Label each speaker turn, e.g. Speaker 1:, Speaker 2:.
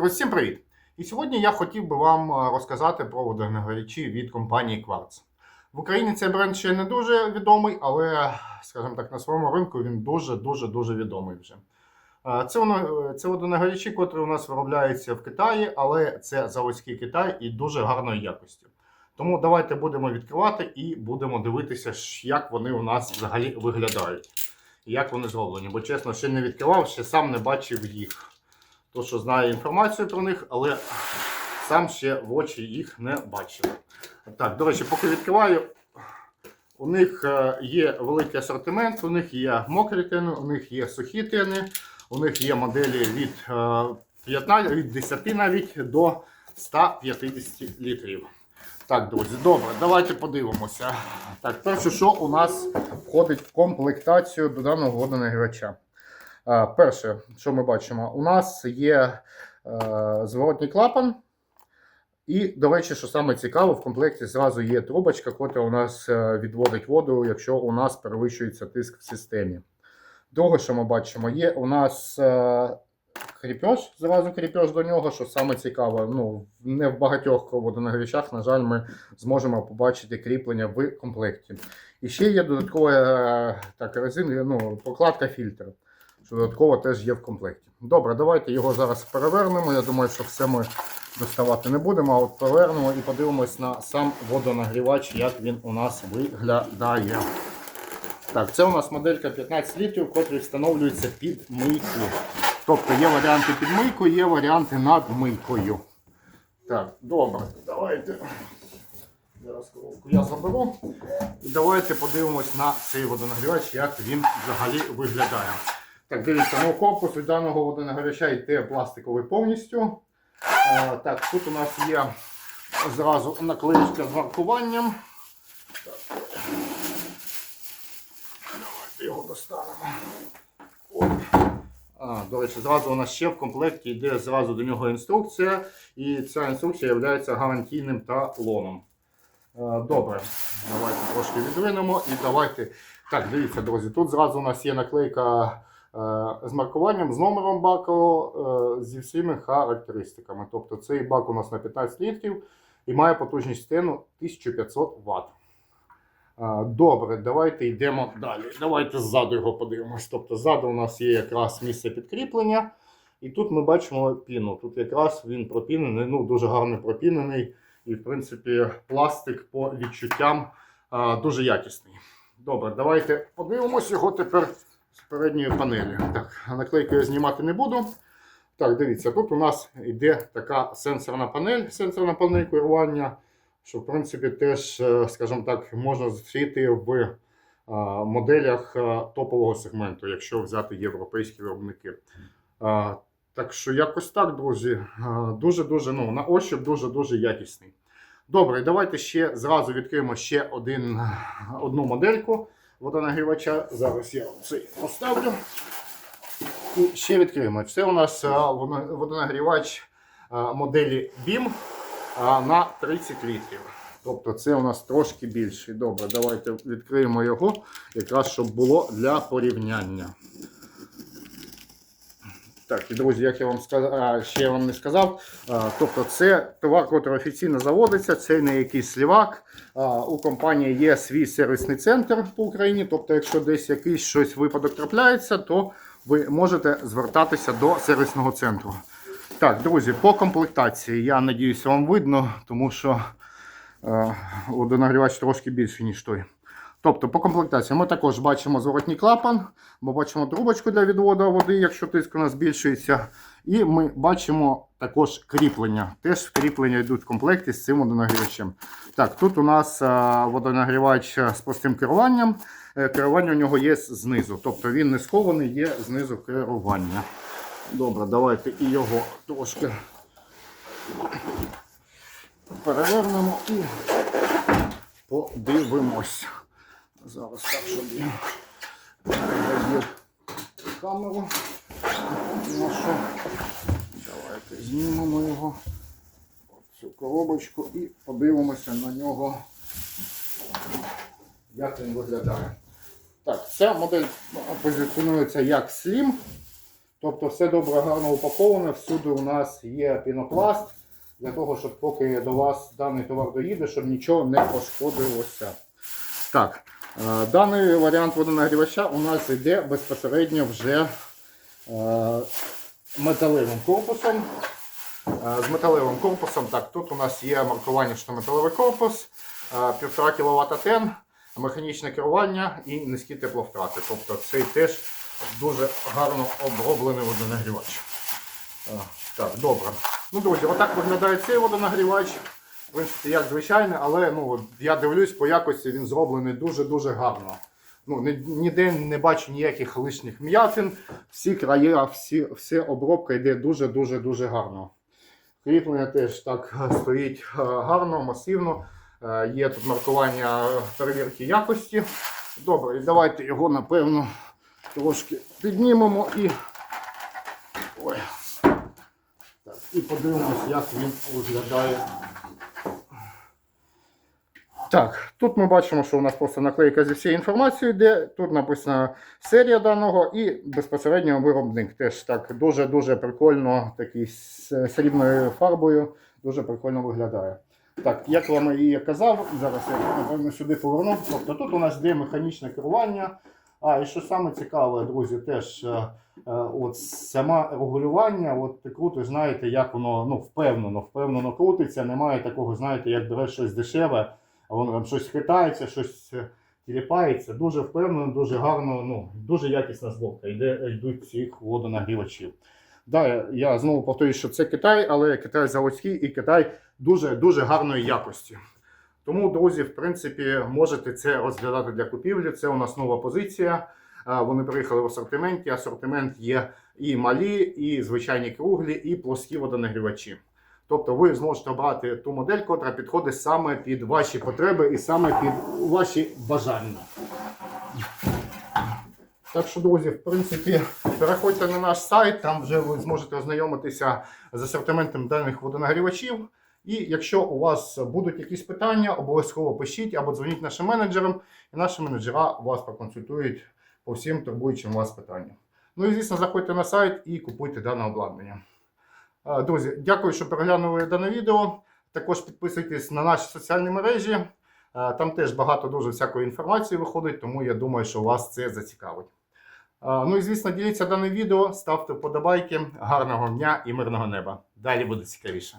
Speaker 1: Друзі, всім привіт! І сьогодні я хотів би вам е, розказати про водонагрівачі від компанії Quartz. В Україні цей бренд ще не дуже відомий, але, скажімо так, на своєму ринку він дуже-дуже дуже відомий вже. Е, Це, воно, це водонагрівачі, котрі у нас виробляються в Китаї, але це заводський Китай і дуже гарної якості. Тому давайте будемо відкривати і будемо дивитися, як вони у нас взагалі виглядають. Як вони зроблені. Бо чесно, ще не відкривав, ще сам не бачив їх. То, що знаю інформацію про них, але сам ще в очі їх не бачив. Так, до речі, поки відкриваю, у них е, є великий асортимент, у них є мокрі тени, у них є сухі тени, у них є моделі від, е, 15, від 10 навіть до 150 літрів. Так, друзі, добре, давайте подивимося. Так, перше, що у нас входить в комплектацію до даного водонагрівача. Е, Перше, що ми бачимо, у нас є е, зворотній клапан. І, до речі, що саме цікаво, в комплекті зразу є трубочка, яка у нас е, відводить воду, якщо у нас перевищується тиск в системі. Друге, що ми бачимо, є у нас кріпеж, зразу кріпеж до нього, що саме цікаво, ну, не в багатьох водонагрівачах, на жаль, ми зможемо побачити кріплення в комплекті. І ще є додаткова так, резин, ну, прокладка фільтр що додатково теж є в комплекті. Добре, давайте його зараз перевернемо. Я думаю, що все ми доставати не будемо, а от перевернемо і подивимось на сам водонагрівач, як він у нас виглядає. Так, це у нас моделька 15 літрів, котрі встановлюється під мийку. Тобто є варіанти під мийку, є варіанти над мийкою. Так, добре, давайте. Зараз коробку я заберу. І давайте подивимось на цей водонагрівач, як він взагалі виглядає. Так, дивіться, ну корпус від даного водонагрівача йде пластиковий повністю. Е, так, тут у нас є зразу наклеїчка з маркуванням. Давайте його достанемо. А, до речі, зразу у нас ще в комплекті йде зразу до нього інструкція, і ця інструкція є гарантійним талоном. Е, Добре, давайте трошки відвинемо і давайте. Так, дивіться, друзі, тут зразу у нас є наклейка з маркуванням, з номером баку, е, зі всіми характеристиками. Тобто цей бак у нас на 15 літрів і має потужність стену 1500 Вт. Е, Добре, давайте йдемо далі. Давайте ззаду його подивимось. Тобто ззаду у нас є якраз місце підкріплення. І тут ми бачимо піну. Тут якраз він пропінений, ну дуже гарно пропінений. І, в принципі, пластик по відчуттям а, дуже якісний. Добре, давайте подивимось його тепер передньої панелі. Так, наклейку я знімати не буду. Так, дивіться, тут у нас йде така сенсорна панель, сенсорна панель керування, що, в принципі, теж, е, скажімо так, можна зустріти в моделях топового сегменту, якщо взяти європейські виробники. Так що якось так, друзі. Дуже-дуже ну, на ощуп дуже-дуже якісний. Добре, давайте ще зразу відкриємо ще один, одну модельку водонагрівача. Зараз я цей поставлю. І ще відкриємо. Це у нас водонагрівач моделі BIM на 30 літрів. Тобто це у нас трошки більший. Добре, давайте відкриємо його, якраз щоб було для порівняння. Так, і друзі, як я вам сказав, ще я вам не сказав, тобто це товар, який офіційно заводиться, це не якийсь слівак. У компанії є свій сервісний центр по Україні. Тобто, якщо десь якийсь щось випадок трапляється, то ви можете звертатися до сервісного центру. Так, друзі, по комплектації я надіюся, вам видно, тому що водонагрівач трошки більший, ніж той. Тобто по комплектації ми також бачимо зворотній клапан, ми бачимо трубочку для відводу води, якщо тиск у нас збільшується. І ми бачимо також кріплення. Теж кріплення йдуть в комплекті з цим водонагрівачем. Так, тут у нас водонагрівач з простим керуванням. Е, Керування у нього є знизу. Тобто він не схований, є знизу керування. Добре, давайте і його трошки перевернемо і подивимось. Зараз так, щоб я перевів камеру нашу. Давайте знімемо його, цю коробочку і подивимося на нього, як він виглядає. Так, ця модель позиціонується як Slim. Тобто все добре, гарно упаковане, всюди у нас є пінопласт, для того, щоб поки до вас даний товар доїде, щоб нічого не пошкодилося. Так, даний варіант водонагрівача у нас йде безпосередньо вже е, металевим корпусом. Е, З металевим корпусом, так, тут у нас є маркування, що металевий корпус, е, 1,5 кВт тен, механічне керування і низькі тепловтрати. Тобто цей теж дуже гарно оброблений водонагрівач. Е, Так, добре. Ну, друзі, отак виглядає цей водонагрівач. В принципі, як звичайний, але ну, я дивлюсь, по якості він зроблений дуже-дуже гарно. Ну, ніде не бачу ніяких лишніх м'ятин. Всі края, всі, все обробка йде дуже-дуже дуже гарно. Кріплення теж так е, стоїть е, гарно, масивно. Е, Є тут маркування перевірки якості. Добре, давайте його, напевно, трошки піднімемо і. Ой. Так, і подивимось, як він виглядає. Так, тут ми бачимо, що у нас просто наклейка зі всією інформацією йде. Тут написана серія даного і безпосередньо виробник. Теж так дуже-дуже прикольно, такий з срібною фарбою, дуже прикольно виглядає. Так, як вам і казав, зараз я напевно сюди поверну. Тобто тут у нас йде механічне керування. А, і що саме цікаве, друзі, теж е, е, от саме регулювання, от ти крутиш, знаєте, як воно ну, впевнено, впевнено крутиться. Немає такого, знаєте, як береш щось дешеве, воно там щось хитається, щось е, тіліпається. Дуже впевнено, дуже гарно, ну, дуже якісна зборка. Йде, йдуть цих водонагрівачів. Да, я знову повторюю, що це Китай, але Китай заводський і Китай дуже дуже гарної якості. Тому, друзі, в принципі, можете це розглядати для купівлі. Це у нас нова позиція. Вони приїхали в асортименті. Асортимент є і малі, і звичайні круглі, і плоскі водонагрівачі. Тобто ви зможете обрати ту модель, котра підходить саме під ваші потреби і саме під ваші бажання. Так що, друзі, в принципі, переходьте на наш сайт, там вже ви зможете ознайомитися з асортиментом даних водонагрівачів. І якщо у вас будуть якісь питання, обов'язково пишіть або дзвоніть нашим менеджерам, і наші менеджера вас проконсультують по всім турбуючим вас питанням. Ну і звісно, заходьте на сайт і купуйте дане обладнання. Е, Друзі, дякую, що переглянули дане відео. Також підписуйтесь на наші соціальні мережі. Е, Там теж багато дуже всякої інформації виходить, тому я думаю, що вас це зацікавить. Е, Ну і звісно, діліться даним відео, ставте вподобайки. Гарного дня і мирного неба. Далі буде цікавіше.